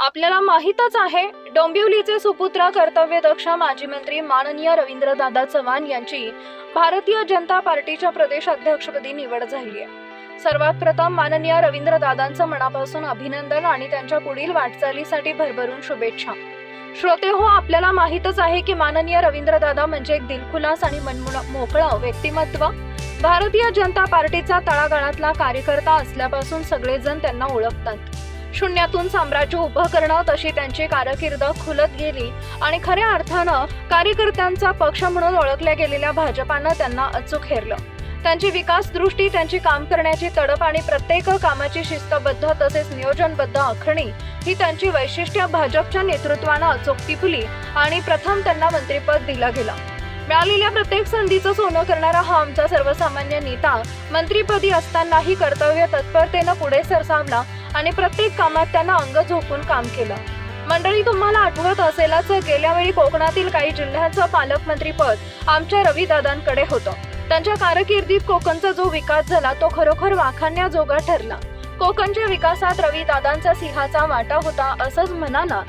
आपल्याला माहीतच आहे डोंबिवलीचे सुपुत्र कर्तव्यदक्ष माजी मंत्री माननीय रवींद्रदादा चव्हाण यांची भारतीय जनता पार्टीच्या प्रदेश अध्यक्षपदी निवड झाली आहे सर्वात प्रथम माननीय रवींद्रदादांचं मनापासून अभिनंदन आणि त्यांच्या पुढील वाटचालीसाठी भरभरून शुभेच्छा. श्रोते हो आपल्याला माहीतच आहे की माननीय रवींद्रदादा म्हणजे एक दिलखुलास आणि मोकळा मोकळं व्यक्तिमत्व. भारतीय जनता पार्टीचा तळागाळातला कार्यकर्ता असल्यापासून सगळेजण त्यांना ओळखतात. शून्यातून साम्राज्य उभं करणं तशी त्यांची कारकीर्द खुलत गेली. आणि खऱ्या अर्थानं कार्यकर्त्यांचा पक्ष म्हणून ओळखल्या गेलेल्या भाजपानं त्यांना अचूक हेरलं. त्यांची विकास दृष्टी त्यांची काम करण्याची तडप आणि प्रत्येक कामाची शिस्तबद्ध तसेच नियोजनबद्ध आखणी ही त्यांची वैशिष्ट्य भाजपच्या नेतृत्वानं अचूक टिपली आणि प्रथम त्यांना मंत्रिपद दिलं गेलं. मिळालेल्या प्रत्येक संधीचं सोनं करणारा हा आमचा सर्वसामान्य नेता. मंत्रीपदी असतानाही कर्तव्य तत्परतेनं पुढे सरसावला आणि प्रत्येक कामात त्यांना अंग झोपून काम केलं. मंडळी तुम्हाला आठवत असेलच गेल्या वेळी कोकणातील काही जिल्ह्यांचं पालकमंत्रीपद आमच्या रवीदादांकडे होतं. त्यांच्या कारकिर्दीत कोकणचा जो विकास झाला तो खरोखर वाखाण्याजोगा ठरला. कोकणच्या विकासात रवीदादांचा सिंहाचा वाटा होता असंच म्हणाला.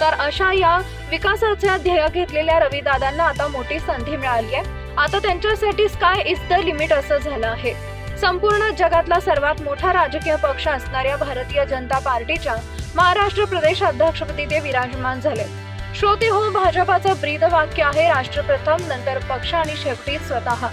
तर अशा या विकासाच्या ध्येय घेतलेल्या रवीदादांना आता मोठी संधी मिळाली आहे. आता त्यांच्यासाठी स्काय इज द लिमिट असं झालं आहे. संपूर्ण जगातला सर्वात मोठा राजकीय पक्ष असणाऱ्या भारतीय जनता पार्टीच्या महाराष्ट्र प्रदेश अध्यक्षपदी ते विराजमान झाले. श्रोते हो भाजपाचं ब्रीद वाक्य आहे राष्ट्रप्रथम नंतर पक्ष आणि शेवटी स्वतः.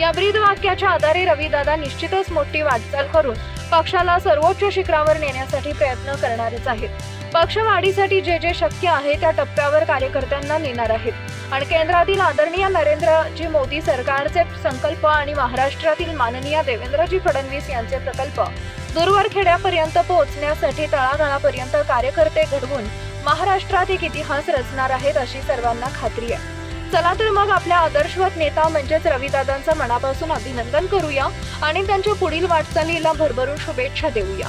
या ब्रीद वाक्याच्या आधारे रवीदादा निश्चितच मोठी वाटचाल करून पक्षाला सर्वोच्च शिखरावर नेण्यासाठी प्रयत्न करणारच आहेत. पक्षवाढीसाठी जे जे शक्य आहे त्या टप्प्यावर कार्यकर्त्यांना नेणार आहेत. आणि केंद्रातील आदरणीय नरेंद्रजी मोदी सरकारचे संकल्प आणि महाराष्ट्रातील माननीय देवेंद्रजी फडणवीस यांचे प्रकल्प दूरवर खेड्यापर्यंत पोहोचण्यासाठी तळागाळापर्यंत कार्यकर्ते घडवून महाराष्ट्रात एक इतिहास रचणार आहेत अशी सर्वांना खात्री आहे. चला तर मग आपल्या आदर्शवत नेता म्हणजेच रविदादांचं मनापासून अभिनंदन करूया आणि त्यांच्या पुढील वाटचालीला भरभरून शुभेच्छा देऊया.